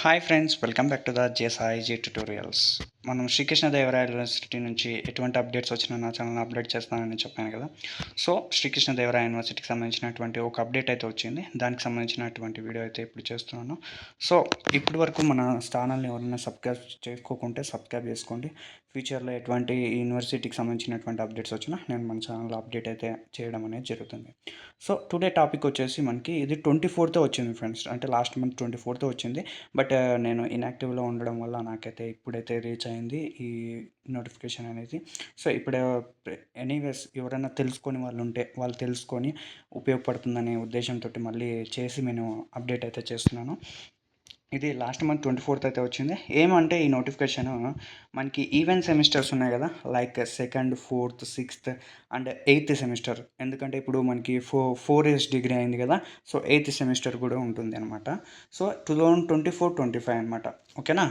Hi friends welcome back to the జేసాయిజీ tutorials మనం Srikrishnadevaraya university నుంచి ఎటువంటి అప్డేట్స్ వచ్చినా నా ఛానల్ అప్డేట్ చేస్తానని చెప్పాను కదా. సో శ్రీకృష్ణదేవరాయ యూనివర్సిటీకి సంబంధించినటువంటి ఒక అప్డేట్ అయితే వచ్చింది. దానికి సంబంధించినటువంటి వీడియో అయితే ఇప్పుడు చేస్తున్నాను. సో ఇప్పటి వరకు మన ఛానల్ని ఎవరైనా సబ్స్క్రైబ్ చేసుకోకుంటే సబ్స్క్రైబ్ చేసుకోండి. ఫ్యూచర్లో ఎటువంటి యూనివర్సిటీకి సంబంధించినటువంటి అప్డేట్స్ వచ్చినా నేను మన ఛానల్లో అప్డేట్ అయితే చేయడం అనేది జరుగుతుంది. సో టుడే టాపిక్ వచ్చేసి మనకి ఇది ట్వంటీ ఫోర్తో వచ్చింది ఫ్రెండ్స్. అంటే లాస్ట్ మంత్ ట్వంటీ ఫోర్తో వచ్చింది. బట్ నేను ఇన్యాక్టివ్లో ఉండడం వల్ల నాకైతే ఇప్పుడైతే రీచ్ అయింది ఈ నోటిఫికేషన్ అనేది. సో ఇప్పుడు ఎనీవేస్ ఎవరైనా తెలుసుకొని వాళ్ళు ఉంటే వాళ్ళు తెలుసుకొని ఉపయోగపడుతుందనే ఉద్దేశంతో మళ్ళీ చేసి నేను అప్డేట్ అయితే చేస్తున్నాను. ఇది లాస్ట్ మంత్ ట్వంటీ ఫోర్త్ అయితే వచ్చింది. ఏమంటే ఈ నోటిఫికేషన్ మనకి ఈవెంట్ సెమిస్టర్స్ ఉన్నాయి కదా like second fourth sixth and eighth semester. ఎందుకంటే ఇప్పుడు మనకి ఫో ఫోర్ ఇయర్స్ డిగ్రీ అయింది కదా సో ఎయిత్ సెమిస్టర్ కూడా ఉంటుంది అనమాట so two thousand twenty four twenty five అనమాట ఓకేనా?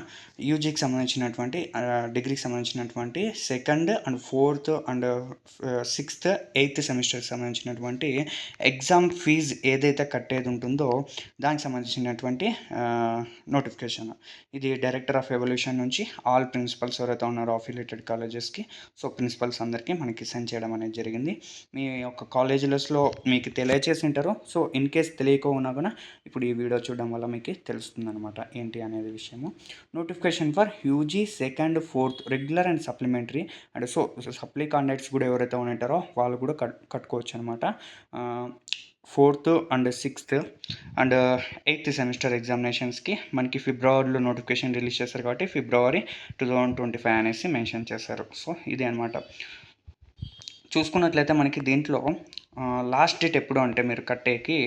యూజీకి సంబంధించినటువంటి డిగ్రీకి సంబంధించినటువంటి second and fourth and sixth eighth సెమిస్టర్కి సంబంధించినటువంటి ఎగ్జామ్ ఫీజ్ ఏదైతే కట్టేది ఉంటుందో దానికి సంబంధించినటువంటి నోటిఫికేషన్ ఇది డైరెక్టర్ ఆఫ్ ఎవల్యూషన్ నుంచి ఆల్ ప్రిన్సిపల్స్ ఎవరైతే ఉన్నారో అఫిలియేటెడ్ కాలేజెస్కి సో ప్రిన్సిపల్స్ అందరికీ మనకి సెండ్ చేయడం అనేది జరిగింది. మీ యొక్క కాలేజెస్లో మీకు తెలియచేసి ఉంటారు. సో ఇన్ కేస్ తెలియకుండా కూడా ఇప్పుడు ఈ వీడియో చూడడం వల్ల మీకు తెలుస్తుంది అనమాట ఏంటి అనేది విషయము. Notification for UG second fourth regular and supplementary and so supply contacts కూడా ఎవరైతే ఉంటారో వాళ్ళు కూడా కట్ కట్టుకోవచ్చు అనమాట fourth and sixth and uh, eighth semester ఎగ్జామినేషన్స్కి మనకి ఫిబ్రవరిలో నోటిఫికేషన్ రిలీజ్ చేస్తారు కాబట్టి February two thousand twenty five అనేసి మెన్షన్ చేశారు. సో ఇది అనమాట చూసుకున్నట్లయితే మనకి దీంట్లో uh, లాస్ట్ డేట్ ఎప్పుడు అంటే మీరు కట్టేకి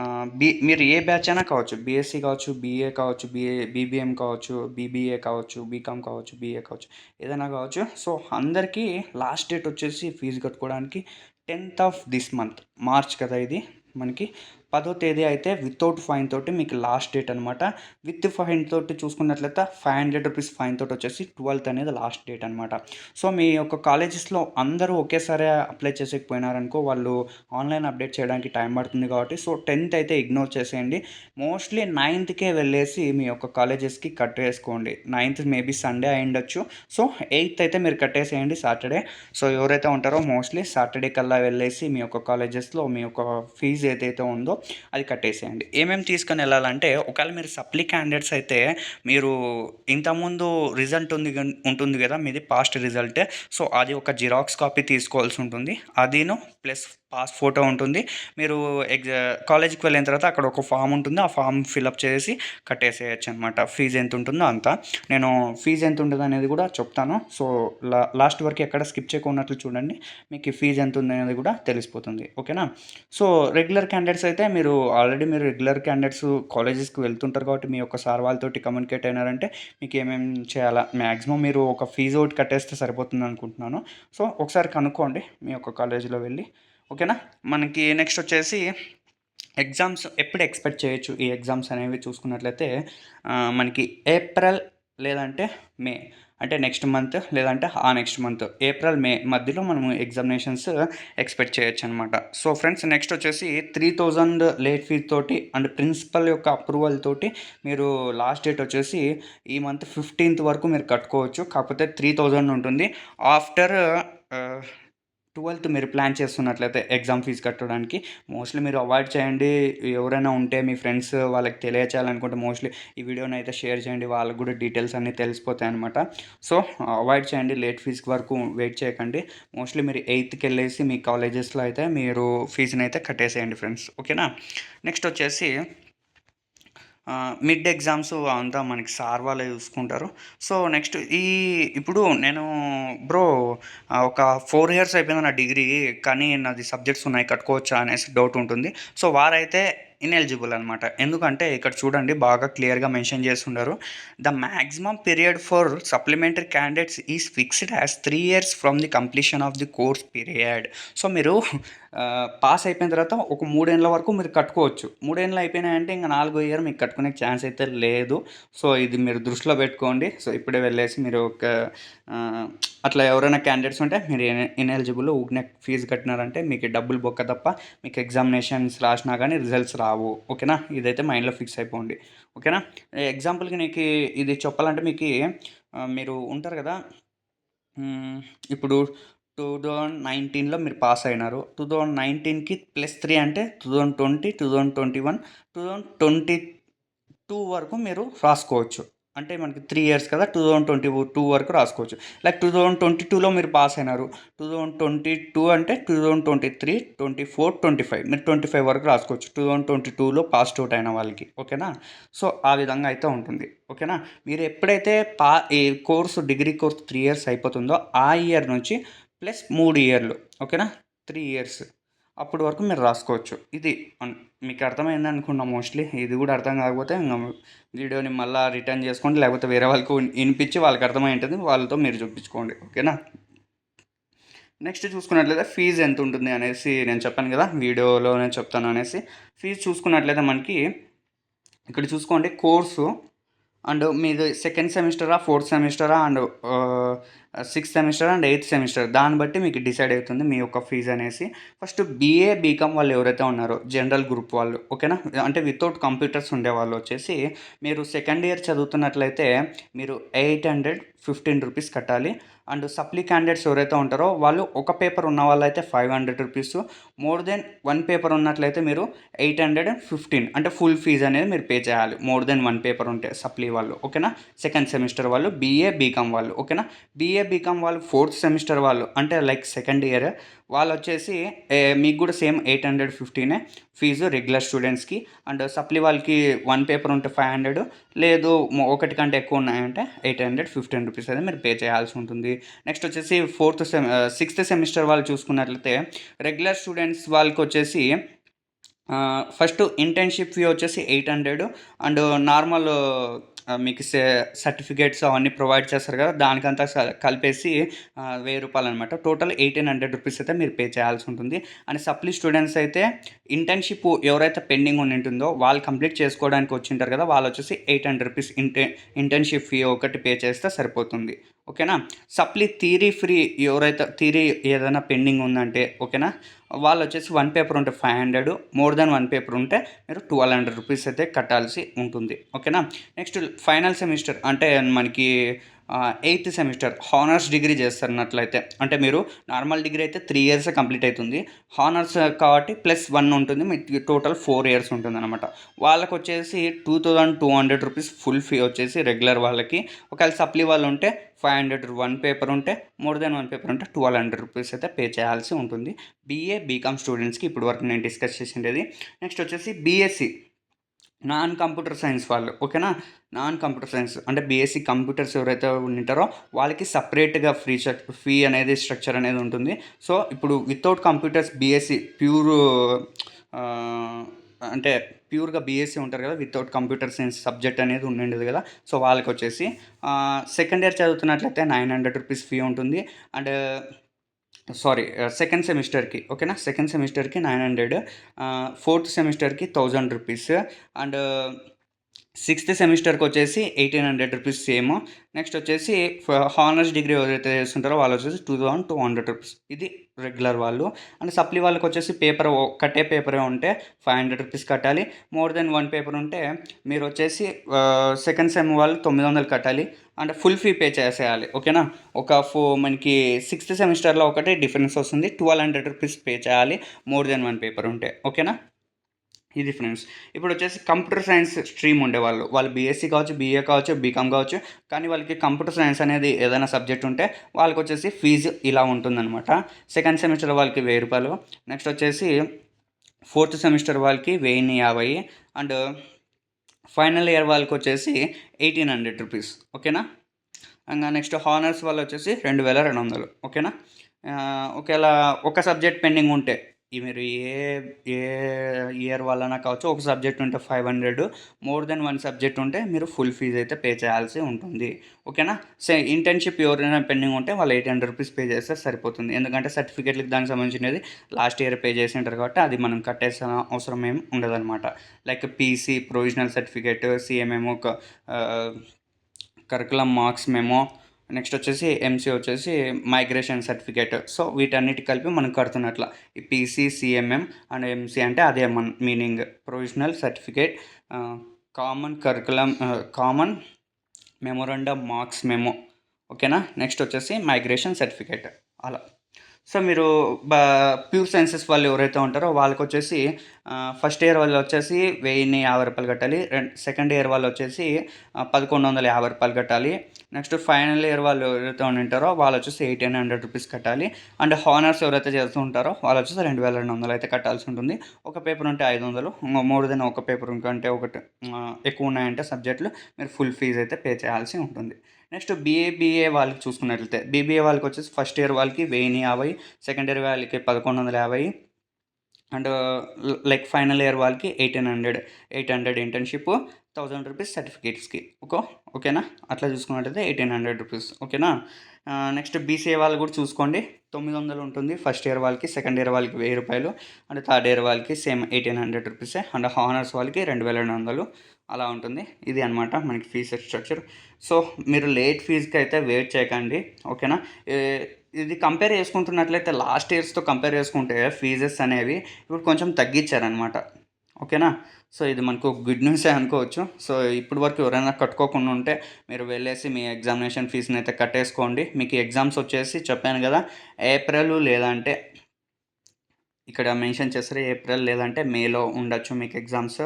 uh, బీ మీరు ఏ బ్యాచ్ అయినా కావచ్చు బీఎస్సీ కావచ్చు బీఏ కావచ్చు బీఏ బీబీఎం కావచ్చు బీబీఏ కావచ్చు బీకామ్ కావచ్చు బీఏ కావచ్చు ఏదైనా కావచ్చు. సో అందరికీ లాస్ట్ డేట్ వచ్చేసి ఫీజు కట్టుకోవడానికి tenth of this month March కదా ఇది మనకి? పదో తేదీ అయితే వితౌట్ ఫైన్ తోటి మీకు లాస్ట్ డేట్ అనమాట విత్ ఫైన్ తోటి చూసుకున్నట్లయితే ఫైవ్ హండ్రెడ్ రూపీస్ ఫైన్ తోటి వచ్చేసి ట్వెల్త్ అనేది లాస్ట్ డేట్ అనమాట సో మీ యొక్క కాలేజెస్లో అందరూ ఒకేసారి అప్లై చేసేకపోయినారనుకో వాళ్ళు ఆన్లైన్ అప్డేట్ చేయడానికి టైం పడుతుంది కాబట్టి సో టెన్త్ అయితే ఇగ్నోర్ చేసేయండి. మోస్ట్లీ నైన్త్కే వెళ్ళేసి మీ యొక్క కాలేజెస్కి కట్టేసుకోండి నైన్త్ మేబీ సండే అయిండొచ్చు సో ఎయిత్ అయితే మీరు కట్టేసేయండి సాటర్డే సో ఎవరైతే ఉంటారో మోస్ట్లీ సాటర్డే కల్లా వెళ్ళేసి మీ యొక్క కాలేజెస్లో మీ యొక్క ఫీజు ఏదైతే ఉందో అది కట్టేసేయండి. ఏమేమి తీసుకొని వెళ్ళాలంటే ఒకవేళ మీరు సప్లీ క్యాండిడేట్స్ అయితే మీరు ఇంతకుముందు రిజల్ట్ ఉంది ఉంటుంది కదా మీది పాస్ట్ రిజల్ట్ సో అది ఒక జిరాక్స్ కాపీ తీసుకోవాల్సి ఉంటుంది. అదిను ప్లస్ పాస్ ఫోటో ఉంటుంది. మీరు ఎగ్జా కాలేజీకి వెళ్ళిన తర్వాత అక్కడ ఒక ఫామ్ ఉంటుంది. ఆ ఫామ్ ఫిలప్ చేసి కట్టేసేయచ్చు అనమాట ఫీజు ఎంత ఉంటుందో అంతా. నేను ఫీజు ఎంత ఉంటుంది అనేది కూడా చెప్తాను. సో లా లాస్ట్ వరకు ఎక్కడ స్కిప్ చేయకున్నట్లు చూడండి. మీకు ఫీజు ఎంత ఉంది అనేది కూడా తెలిసిపోతుంది. ఓకేనా? సో రెగ్యులర్ క్యాండిడేట్స్ అయితే మీరు ఆల్రెడీ మీరు రెగ్యులర్ క్యాండిడేట్స్ కాలేజెస్కి వెళ్తుంటారు కాబట్టి మీ యొక్క సార్ వాళ్ళతోటి కమ్యూనికేట్ అయినారంటే మీకు ఏమేమి చేయాలా? మ్యాక్సిమం మీరు ఒక ఫీజు ఒకటి కట్టేస్తే సరిపోతుంది అనుకుంటున్నాను. సో ఒకసారి కనుక్కోండి మీ యొక్క కాలేజీలో వెళ్ళి. ఓకేనా? మనకి నెక్స్ట్ వచ్చేసి ఎగ్జామ్స్ ఎప్పుడు ఎక్స్పెక్ట్ చేయొచ్చు? ఈ ఎగ్జామ్స్ అనేవి చూసుకున్నట్లయితే మనకి ఏప్రిల్ లేదంటే మే అంటే నెక్స్ట్ మంత్ లేదంటే ఆ నెక్స్ట్ మంత్ ఏప్రిల్ మే మధ్యలో మనము ఎగ్జామినేషన్స్ ఎక్స్పెక్ట్ చేయొచ్చు అనమాట సో ఫ్రెండ్స్ నెక్స్ట్ వచ్చేసి త్రీ థౌజండ్ లేట్ ఫీజ్ తోటి అండ్ ప్రిన్సిపల్ యొక్క అప్రూవల్ తోటి మీరు లాస్ట్ డేట్ వచ్చేసి ఈ మంత్ ఫిఫ్టీన్త్ వరకు మీరు కట్టుకోవచ్చు. కాకపోతే త్రీ థౌజండ్ ఉంటుంది. ఆఫ్టర్ ట్వెల్త్ మీరు ప్లాన్ చేస్తున్నట్లయితే ఎగ్జామ్ ఫీజు కట్టడానికి మోస్ట్లీ మీరు అవాయిడ్ చేయండి. ఎవరైనా ఉంటే మీ ఫ్రెండ్స్ వాళ్ళకి తెలియచేయాలనుకుంటే మోస్ట్లీ ఈ వీడియోని అయితే షేర్ చేయండి. వాళ్ళకి కూడా డీటెయిల్స్ అన్నీ తెలిసిపోతాయి అనమాట సో అవాయిడ్ చేయండి. లేట్ ఫీజు వరకు వెయిట్ చేయకండి. మోస్ట్లీ మీరు ఎయిత్కి వెళ్ళేసి మీ కాలేజెస్లో అయితే మీరు ఫీజుని అయితే కట్టేసేయండి ఫ్రెండ్స్. ఓకేనా? నెక్స్ట్ వచ్చేసి మిడ్ ఎగ్జామ్స్ అంతా మనకి సార్ వాళ్ళే చూసుకుంటారు. సో నెక్స్ట్ ఈ ఇప్పుడు నేను బ్రో ఒక ఫోర్ ఇయర్స్ అయిపోయింది నా డిగ్రీ కానీ నాది సబ్జెక్ట్స్ ఉన్నాయి కట్టుకోవచ్చా అనేసి డౌట్ ఉంటుంది. సో వారైతే ఇన్ఎలిజిబుల్ అనమాట ఎందుకంటే ఇక్కడ చూడండి బాగా క్లియర్గా మెన్షన్ చేస్తున్నారు the maximum period for supplementary candidates is fixed as three years from the completion of the course period so మీరు పాస్ అయిపోయిన తర్వాత ఒక మూడేళ్ళ వరకు మీరు కట్టుకోవచ్చు. మూడేళ్ళు అయిపోయినాయంటే ఇంకా నాలుగో ఇయర్ మీకు కట్టుకునే ఛాన్స్ అయితే లేదు. సో ఇది మీరు దృష్టిలో పెట్టుకోండి. సో ఇప్పుడే వెళ్ళేసి మీరు ఒక అట్లా ఎవరైనా క్యాండిడేట్స్ ఉంటే మీరు ఇన్ఎలిజిబుల్ ఊరినే ఫీజు కట్టినారంటే మీకు డబ్బులు బొక్క తప్ప మీకు ఎగ్జామినేషన్స్ రాసినా కానీ రిజల్ట్స్ రావు. ఓకేనా? ఇదైతే మైండ్లో ఫిక్స్ అయిపోండి. ఓకేనా? ఎగ్జాంపుల్కి నీకు ఇది చెప్పాలంటే మీకు మీరు ఉంటారు కదా? ఇప్పుడు టూ థౌజండ్ నైన్టీన్లో మీరు పాస్ అయినారు టూ థౌజండ్ నైన్టీన్కి ప్లస్ త్రీ అంటే two thousand twenty two thousand twenty one two thousand twenty two వరకు మీరు రాసుకోవచ్చు అంటే మనకి త్రీ ఇయర్స్ కదా టూ థౌజండ్ ట్వంటీ టూ వరకు రాసుకోవచ్చు లైక్ టూ థౌజండ్ ట్వంటీ టూలో మీరు పాస్ అయినారు టూ థౌజండ్ ట్వంటీ టూ అంటే two thousand twenty three twenty four twenty five మీరు ట్వంటీ ఫైవ్ వరకు రాసుకోవచ్చు టూ థౌజండ్ ట్వంటీ టూలో పాస్ అవుట్ అయిన వాళ్ళకి ఓకేనా సో ఆ విధంగా అయితే ఉంటుంది ఓకేనా మీరు ఎప్పుడైతే పా ఈ course degree course three years అయిపోతుందో ఆ ఇయర్ నుంచి ప్లస్ మూడు ఇయర్లు ఓకేనా? Three years. అప్పటి వరకు మీరు రాసుకోవచ్చు. ఇది మీకు అర్థమైంది అనుకున్నా మోస్ట్లీ. ఇది కూడా అర్థం కాకపోతే ఇంకా వీడియోని మళ్ళీ రిటర్న్ చేసుకోండి లేకపోతే వేరే వాళ్ళకి వినిపించి వాళ్ళకి అర్థమై ఉంటుంది వాళ్ళతో మీరు చూపించుకోండి ఓకేనా? నెక్స్ట్ చూసుకున్నట్లయితే ఫీజు ఎంత ఉంటుంది అనేసి నేను చెప్పాను కదా వీడియోలో నేను చెప్తాను అనేసి. ఫీజు చూసుకున్నట్లయితే మనకి ఇక్కడ చూసుకోండి కోర్సు అండ్ మీది సెకండ్ సెమిస్టరా fourth సెమిస్టరా and sixth semester and eighth semester. దాన్ని బట్టి మీకు డిసైడ్ అవుతుంది మీ యొక్క ఫీజు అనేసి. ఫస్ట్ బీఏ బీకామ్ వాళ్ళు ఎవరైతే ఉన్నారో జనరల్ గ్రూప్ వాళ్ళు ఓకేనా? అంటే వితౌట్ కంప్యూటర్స్ ఉండే వాళ్ళు వచ్చేసి మీరు సెకండ్ ఇయర్ చదువుతున్నట్లయితే మీరు ఎయిట్ హండ్రెడ్ ఫిఫ్టీన్ రూపీస్ కట్టాలి. అండ్ సప్లీ క్యాండిడేట్స్ ఎవరైతే ఉంటారో వాళ్ళు ఒక పేపర్ ఉన్న వాళ్ళైతే five hundred rupees. More than one paper ఉన్నట్లయితే మీరు ఎయిట్ హండ్రెడ్ అండ్ ఫిఫ్టీన్. అంటే ఫుల్ ఫీజు అనేది మీరు పే చేయాలి. మోర్ దెన్ వన్ పేపర్ ఉంటే సప్లీ వాళ్ళు ఓకేనా? సెకండ్ సెమిస్టర్ వాళ్ళు బీఏ బీకామ్ వాళ్ళు ఓకేనా? బీఏ బీకామ్ వాళ్ళు ఫోర్త్ సెమిస్టర్ వాళ్ళు అంటే లైక్ సెకండ్ ఇయర్ వాళ్ళు వచ్చేసి మీకు కూడా సేమ్ ఎయిట్ హండ్రెడ్ ఫిఫ్టీనే ఫీజు రెగ్యులర్ స్టూడెంట్స్కి అండ్ సప్లీ వాళ్ళకి వన్ పేపర్ ఉంటే ఫైవ్ హండ్రెడ్ లేదు ఒకటి కంటే ఎక్కువ ఉన్నాయంటే ఎయిట్ హండ్రెడ్ ఫిఫ్టీన్ రూపీస్ అయితే మీరు పే చేయాల్సి ఉంటుంది. నెక్స్ట్ వచ్చేసి ఫోర్త్ సెమ్ సిక్స్త్ సెమిస్టర్ వాళ్ళు చూసుకున్నట్లయితే రెగ్యులర్ స్టూడెంట్స్ వాళ్ళకి వచ్చేసి ఫస్ట్ ఇంటర్న్షిప్ ఫీ వచ్చేసి ఎయిట్ హండ్రెడ్ అండ్ నార్మల్ మీకు సర్టిఫికేట్స్ అవన్నీ ప్రొవైడ్ చేస్తారు కదా దానికంతా కలిపేసి వెయ్యి రూపాయలు అనమాట టోటల్ ఎయిటీన్ హండ్రెడ్ రూపీస్ అయితే మీరు పే చేయాల్సి ఉంటుంది. అండ్ సప్లీ స్టూడెంట్స్ అయితే ఇంటర్న్షిప్ ఎవరైతే పెండింగ్ ఉండి ఉంటుందో వాళ్ళు కంప్లీట్ చేసుకోవడానికి వచ్చింటారు కదా వాళ్ళు వచ్చేసి eight hundred rupees inter internship fee ఒకటి పే చేస్తే సరిపోతుంది. ఓకేనా? సప్లీ థీరీ ఫ్రీ ఎవరైతే థీరీ ఏదైనా పెండింగ్ ఉందంటే ఓకేనా? వాళ్ళు వచ్చేసి వన్ పేపర్ ఉంటే five hundred more than one paper ఉంటే మీరు ట్వెల్వ్ హండ్రెడ్ రూపీస్ అయితే కట్టాల్సి ఉంటుంది. ఓకేనా? నెక్స్ట్ ఫైనల్ సెమిస్టర్ అంటే మనకి ఎయిత్ సెమిస్టర్ హానర్స్ డిగ్రీ చేస్తున్నట్లయితే అంటే మీరు నార్మల్ డిగ్రీ అయితే త్రీ ఇయర్స్ కంప్లీట్ అవుతుంది. హానర్స్ కాబట్టి ప్లస్ వన్ ఉంటుంది మీకు టోటల్ ఫోర్ ఇయర్స్ ఉంటుంది అనమాట వాళ్ళకి వచ్చేసి two thousand two hundred rupees full fee వచ్చేసి రెగ్యులర్ వాళ్ళకి. ఒకవేళ సప్లీ వాళ్ళు ఉంటే ఫైవ్ హండ్రెడ్ వన్ పేపర్ ఉంటే మోర్ దెన్ వన్ పేపర్ ఉంటే ట్వెల్వ్ హండ్రెడ్ రూపీస్ అయితే పే చేయాల్సి ఉంటుంది. బీఏ బీకామ్ స్టూడెంట్స్కి ఇప్పుడు వరకు నేను డిస్కస్ చేసిండేది. నెక్స్ట్ వచ్చేసి బీఎస్సీ నాన్ కంప్యూటర్ సైన్స్ వాళ్ళు ఓకేనా? నాన్ కంప్యూటర్ సైన్స్ అంటే బీఎస్సీ కంప్యూటర్స్ ఎవరైతే ఉంటారో వాళ్ళకి సపరేట్గా ఫ్రీ ఫీ అనేది స్ట్రక్చర్ అనేది ఉంటుంది. సో ఇప్పుడు వితౌట్ కంప్యూటర్స్ బీఎస్సీ ప్యూర్ అంటే ప్యూర్గా బీఎస్సీ ఉంటారు కదా వితౌట్ కంప్యూటర్ సైన్స్ సబ్జెక్ట్ అనేది ఉండేది కదా సో వాళ్ళకి వచ్చేసి సెకండ్ ఇయర్ చదువుతున్నట్లయితే నైన్ హండ్రెడ్ రూపీస్ ఫీ ఉంటుంది. అండ్ సారీ సెకండ్ సెమిస్టర్కి ఓకేనా? సెకండ్ సెమిస్టర్కి నైన్ హండ్రెడ్ ఫోర్త్ సెమిస్టర్కి థౌజండ్ రూపీస్ అండ్ సిక్స్త్ సెమిస్టర్కి వచ్చేసి eighteen hundred rupees same. Next వచ్చేసి హానర్స్ డిగ్రీ ఎవరైతే చేస్తుంటారో వాళ్ళు వచ్చేసి two thousand two hundred rupees. ఇది రెగ్యులర్ వాళ్ళు. అండ్ సప్లీ వాళ్ళకి వచ్చేసి పేపర్ కట్టే పేపరే ఉంటే ఫైవ్ హండ్రెడ్ రూపీస్ కట్టాలి. మోర్ దెన్ వన్ పేపర్ ఉంటే మీరు వచ్చేసి సెకండ్ సెమ్ వాళ్ళు తొమ్మిది వందలు కట్టాలి. అంటే ఫుల్ ఫీ పే చేసేయాలి. ఓకేనా? ఒక ఫో మనకి సిక్స్త్ సెమిస్టర్లో ఒకటి డిఫరెన్స్ వస్తుంది. ట్వెల్వ్ హండ్రెడ్ రూపీస్ పే చేయాలి. మోర్ దెన్ వన్ పేపర్ ఉంటే. ఓకేనా? ఇది ఫ్రెండ్స్ ఇప్పుడు వచ్చేసి కంప్యూటర్ సైన్స్ స్ట్రీమ్ ఉండేవాళ్ళు వాళ్ళు. బీఎస్సీ కావచ్చు బీఏ కావచ్చు బీకామ్ కావచ్చు కానీ వాళ్ళకి కంప్యూటర్ సైన్స్ అనేది ఏదైనా సబ్జెక్ట్ ఉంటే వాళ్ళకి వచ్చేసి ఫీజు ఇలా ఉంటుందన్నమాట. సెకండ్ సెమిస్టర్ వాళ్ళకి వెయ్యి రూపాయలు. నెక్స్ట్ వచ్చేసి ఫోర్త్ సెమిస్టర్ వాళ్ళకి వెయ్యి యాభై. అండ్ ఫైనల్ ఇయర్ వాళ్ళకి వచ్చేసి ఎయిటీన్ హండ్రెడ్ రూపీస్ ఓకేనా? ఇంకా నెక్స్ట్ హానర్స్ వాళ్ళు వచ్చేసి రెండు వేల రెండు వందలు. ఓకేనా? ఒకవేళ ఒక సబ్జెక్ట్ పెండింగ్ ఉంటే ఈ మీరు ఏ ఏ ఇయర్ వాళ్ళైనా కావచ్చు ఒక సబ్జెక్ట్ ఉంటే five hundred more than one subject ఉంటే మీరు ఫుల్ ఫీజు అయితే పే చేయాల్సి ఉంటుంది. ఓకేనా సే ఇంటర్న్షిప్ ఎవరైనా పెండింగ్ ఉంటే వాళ్ళు ఎయిట్ హండ్రెడ్ రూపీస్ పే చేస్తే సరిపోతుంది. ఎందుకంటే సర్టిఫికేట్లకి దానికి సంబంధించినది లాస్ట్ ఇయర్ పే చేసి ఉంటారు కాబట్టి అది మనం కట్టేసిన అవసరం ఏం ఉండదన్నమాట. Like PC provisional certificate CMM curriculum marks memo next వచ్చేసి ఎంసీ వచ్చేసి మైగ్రేషన్ సర్టిఫికేట్ సో వీటన్నిటి కలిపి మనం కడుతున్నట్ల. ఈ పీసీ సిఎంఎం అండ్ ఎంసీ అంటే అదే మన meaning provisional certificate common curriculum common memorandum marks memo ఓకేనా నెక్స్ట్ వచ్చేసి మైగ్రేషన్ సర్టిఫికేట్ అలా. సో మీరు బా ప్యూర్ సైన్సెస్ వాళ్ళు ఎవరైతే ఉంటారో వాళ్ళకి వచ్చేసి ఫస్ట్ ఇయర్ వాళ్ళు వచ్చేసి వెయ్యిన్ని యాభై రూపాయలు కట్టాలి. సెకండ్ ఇయర్ వాళ్ళు వచ్చేసి పదకొండు వందల యాభై రూపాయలు కట్టాలి. నెక్స్ట్ ఫైనల్ ఇయర్ వాళ్ళు ఎవరైతే ఉంటారో వాళ్ళు వచ్చేసి ఎయిటీన్ హండ్రెడ్ రూపీస్ కట్టాలి. అండ్ హానర్స్ ఎవరైతే చేస్తూ ఉంటారో వాళ్ళు వచ్చేసి రెండు వేల రెండు వందలు అయితే కట్టాల్సి ఉంటుంది. ఒక పేపర్ ఉంటే ఐదు వందలు మోర్ దెన్ ఒక పేపర్ ఉంటే ఒకటి ఎక్కువ ఉన్నాయంటే సబ్జెక్టులు మీరు ఫుల్ ఫీజు అయితే పే చేయాల్సి ఉంటుంది. నెక్స్ట్ బీఏ బీఏ వాళ్ళకి చూసుకున్నట్లయితే బీబీఏ వాళ్ళకి వచ్చేసి ఫస్ట్ ఇయర్ వాళ్ళకి వెయ్యి యాభై సెకండ్ ఇయర్ వాళ్ళకి పదకొండు వందల యాభై అండ్ లైక్ ఫైనల్ ఇయర్ వాళ్ళకి eighteen hundred eight hundred internship thousand rupees సర్టిఫికేట్స్కి. Okay ఓకేనా? అట్లా చూసుకున్నట్లయితే ఎయిటీన్ హండ్రెడ్ రూపీస్. ఓకేనా? నెక్స్ట్ బీసీఏ వాళ్ళు కూడా చూసుకోండి. తొమ్మిది వందలు ఉంటుంది. ఫస్ట్ ఇయర్ వాళ్ళకి సెకండ్ ఇయర్ వాళ్ళకి వెయ్యి రూపాయలు. అండ్ థర్డ్ ఇయర్ వాళ్ళకి సేమ్ ఎయిటీన్ హండ్రెడ్ రూపీసే. అండ్ హానర్స్ వాళ్ళకి రెండు వేల రెండు వందలు అలా ఉంటుంది. ఇది అనమాట మనకి ఫీజ్ స్ట్రక్చర్. సో మీరు లేట్ ఫీజ్కి అయితే వెయిట్ చేయకండి. ఓకేనా? ఇది కంపేర్ చేసుకుంటున్నట్లయితే లాస్ట్ ఇయర్స్తో కంపేర్ చేసుకుంటే ఫీజెస్ అనేవి ఇప్పుడు కొంచెం తగ్గించారనమాట ఓకేనా? సో ఇది మనకు గుడ్ న్యూసే అనుకోవచ్చు. సో ఇప్పుడు వరకు ఎవరైనా కట్టుకోకుండా ఉంటే మీరు వెళ్ళేసి మీ ఎగ్జామినేషన్ ఫీజుని అయితే కట్టేసుకోండి. మీకు ఎగ్జామ్స్ వచ్చేసి చెప్పాను కదా ఏప్రిల్ లేదంటే ఇక్కడ మెన్షన్ చేస్తారు ఏప్రిల్ లేదంటే మేలో ఉండొచ్చు మీకు ఎగ్జామ్స్.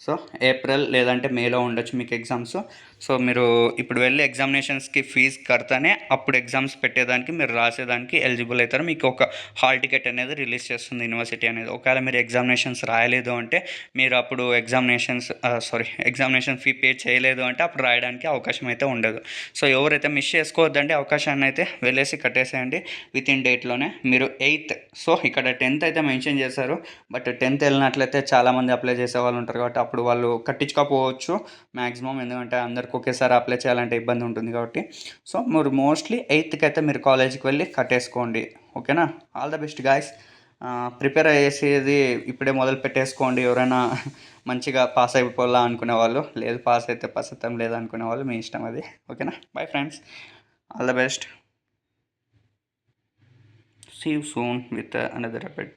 సో ఏప్రిల్ లేదంటే మేలో ఉండొచ్చు మీకు ఎగ్జామ్స్. సో మీరు ఇప్పుడు వెళ్ళి ఎగ్జామినేషన్స్కి ఫీజు కడితేనే అప్పుడు ఎగ్జామ్స్ పెట్టేదానికి మీరు రాసేదానికి ఎలిజిబుల్ అవుతారు. మీకు ఒక హాల్ టికెట్ అనేది రిలీజ్ చేస్తుంది యూనివర్సిటీ అనేది. ఒకవేళ మీరు ఎగ్జామినేషన్స్ రాయలేదు అంటే మీరు అప్పుడు examinations sorry examination fee pay చేయలేదు అంటే అప్పుడు రాయడానికి అవకాశం అయితే ఉండదు. సో ఎవరైతే మిస్ చేసుకోవద్దండి అవకాశాన్ని అయితే వెళ్ళేసి కట్టేసేయండి. విత్ ఇన్ డేట్లోనే మీరు ఎయిత్ సో ఇక్కడ టెన్త్ అయితే మెన్షన్ చేశారు. బట్ టెన్త్ వెళ్ళినట్లయితే చాలామంది అప్లై చేసే వాళ్ళు ఉంటారు కాబట్టి అప్పుడు వాళ్ళు కట్టించుకోకపోవచ్చు మ్యాక్సిమం ఎందుకంటే అందరికి ఒకేసారి అప్లై చేయాలంటే ఇబ్బంది ఉంటుంది కాబట్టి. సో మీరు మోస్ట్లీ ఎయిత్కి అయితే మీరు కాలేజీకి వెళ్ళి కట్టేసుకోండి. ఓకేనా? All the best guys prepare అయ్యేసేది ఇప్పుడే మొదలు పెట్టేసుకోండి. ఎవరైనా మంచిగా పాస్ అయిపోవాలా అనుకునే వాళ్ళు లేదు పాస్ అయితే పాస్ అవుతాం లేదు అనుకునే వాళ్ళు మీ ఇష్టం అది. ఓకేనా? Bye friends all the best see soon with another update